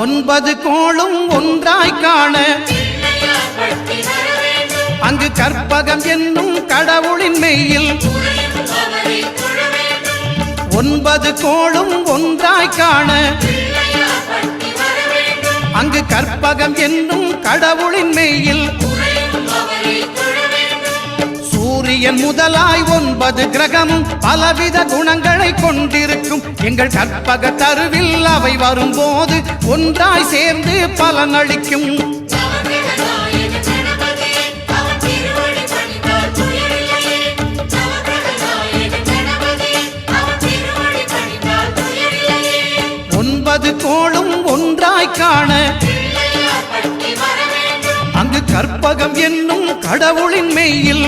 ஒன்பது கோளும் ஒன்றாய் காண. அங்கு கற்பகம் என்னும் கடவுளின் மெய்யில் ஒன்பது கோளும் ஒன்றாய் காண. அங்கு கற்பகம் என்னும் கடவுளின் மெய்யில் சூரியன் முதலாய் ஒன்பது கிரகமும் பலவித குணங்களை கொண்டிரு எங்கள் கற்பக தருவில் அவை வரும்போது ஒன்றாய் சேர்ந்து பலனளிக்கும் ஒன்பது கோளும் ஒன்றாய் காண. அங்கு கற்பகம் என்னும் கடவுளின் மெய்யில்.